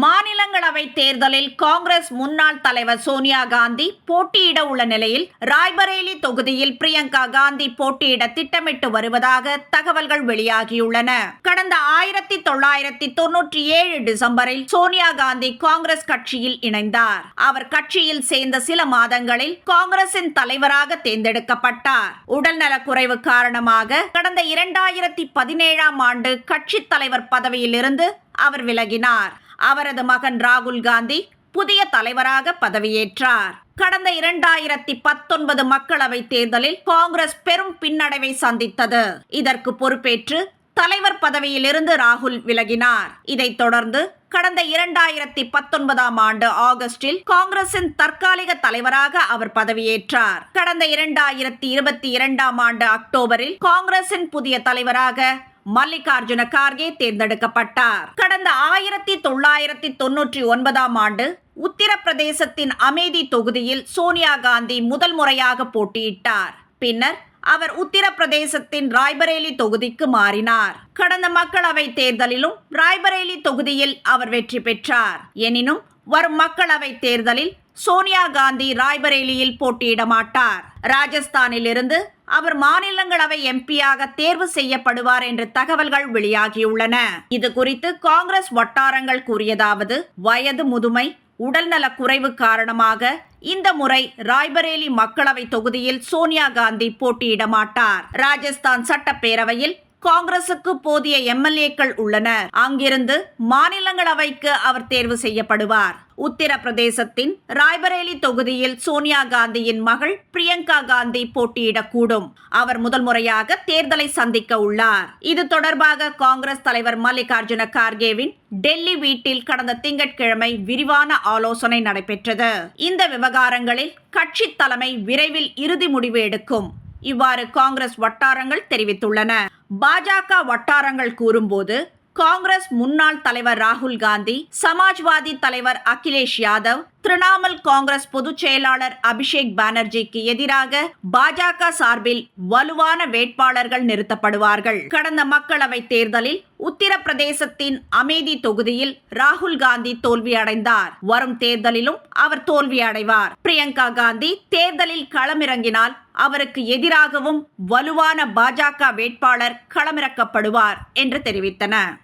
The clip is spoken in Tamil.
மாநிலங்களவை தேர்தலில் காங்கிரஸ் முன்னாள் தலைவர் சோனியா காந்தி போட்டியிட உள்ள நிலையில் ராய்பரேலி தொகுதியில் பிரியங்கா காந்தி போட்டியிட திட்டமிட்டு வருவதாக தகவல்கள் வெளியாகியுள்ளன. கடந்த ஆயிரத்தி தொள்ளாயிரத்தி தொன்னூற்றி ஏழு டிசம்பரில் சோனியா காந்தி காங்கிரஸ் கட்சியில் இணைந்தார். அவர் கட்சியில் சேர்ந்த சில மாதங்களில் காங்கிரசின் தலைவராக தேர்ந்தெடுக்கப்பட்டார். உடல்நலக் குறைவு காரணமாக கடந்த இரண்டாயிரத்தி பதினேழாம் ஆண்டு கட்சித் தலைவர் பதவியிலிருந்து அவர் விலகினார். அவரது மகன் ராகுல் காந்தி புதிய தலைவராக பதவியேற்றார். கடந்த இரண்டாயிரத்தி பத்தொன்பது மக்களவைத் தேர்தலில் காங்கிரஸ் பெரும் பின்னடைவை சந்தித்தது. இதற்கு பொறுப்பேற்று தலைவர் பதவியிலிருந்து ராகுல் விலகினார். இதைத் தொடர்ந்து கடந்த இரண்டாயிரத்தி பத்தொன்பதாம் ஆண்டு ஆகஸ்டில் காங்கிரசின் தற்காலிக தலைவராக அவர் பதவியேற்றார். கடந்த இரண்டாயிரத்தி இருபத்தி இரண்டாம் ஆண்டு அக்டோபரில் காங்கிரசின் புதிய தலைவராக மல்லிகார்ஜுன கார்கே தேர்ந்தெடுக்கப்பட்டார். கடந்த ஆயிரத்தி தொள்ளாயிரத்தி தொன்னூற்றி ஒன்பதாம் ஆண்டு உத்தரப்பிரதேசத்தின் அமேதி தொகுதியில் சோனியா காந்தி முதல் முறையாக போட்டியிட்டார். பின்னர் அவர் உத்தரப்பிரதேசத்தின் ராய்பரேலி தொகுதிக்கு மாறினார். கடந்த மக்களவை தேர்தலிலும் ராய்பரேலி தொகுதியில் அவர் வெற்றி பெற்றார். எனினும் வரும் மக்களவை தேர்தலில் சோனியா காந்தி ராய்பரேலியில் போட்டியிட மாட்டார் ராஜஸ்தானில் இருந்து அவர் மாநிலங்களவை எம்பியாக தேர்வு செய்யப்படுவார் என்ற தகவல்கள் வெளியாகியுள்ளன. இது குறித்து காங்கிரஸ் வட்டாரங்கள் கூறியதாவது வயது முதுமை உடல்நல குறைவு காரணமாக இந்த முறை ராய்பரேலி மக்களவை தொகுதியில் சோனியா காந்தி போட்டியிட மாட்டார் ராஜஸ்தான் சட்டப்பேரவையில் காங்கிரசுக்கு போதிய எம்எல்ஏக்கள் உள்ளனர் அங்கிருந்து மாநிலங்களவைக்கு அவர் தேர்வு செய்யப்படுவார். உத்தரப்பிரதேசத்தின் ராய்பரேலி தொகுதியில் சோனியா காந்தியின் மகள் பிரியங்கா காந்தி போட்டியிடக்கூடும். அவர் முதல் முறையாக தேர்தலை சந்திக்க உள்ளார். இது தொடர்பாக காங்கிரஸ் தலைவர் மல்லிகார்ஜுன கார்கேவின் டெல்லி வீட்டில் கடந்த திங்கட்கிழமை விரிவான ஆலோசனை நடைபெற்றது. இந்த விவகாரங்களில் கட்சி தலைமை விரைவில் இறுதி முடிவு எடுக்கும். இவ்வாறு காங்கிரஸ் வட்டாரங்கள் தெரிவித்துள்ளன. பாஜக வட்டாரங்கள் கூறும்போது காங்கிரஸ் முன்னாள் தலைவர் ராகுல் காந்தி சமாஜ்வாதி தலைவர் அகிலேஷ் யாதவ் திரிணாமுல் காங்கிரஸ் பொதுச் செயலாளர் அபிஷேக் பானர்ஜிக்கு எதிராக பாஜக சார்பில் வலுவான வேட்பாளர்கள் நிறுத்தப்படுவார்கள். கடந்த மக்களவை தேர்தலில் உத்தரப்பிரதேசத்தின் அமேதி தொகுதியில் ராகுல் காந்தி தோல்வியடைந்தார். வரும் தேர்தலிலும் அவர் தோல்வியடைவார். பிரியங்கா காந்தி தேர்தலில் களமிறங்கினால் அவருக்கு எதிராகவும் வலுவான பாஜக வேட்பாளர் களமிறக்கப்படுவார் என்று தெரிவித்தன.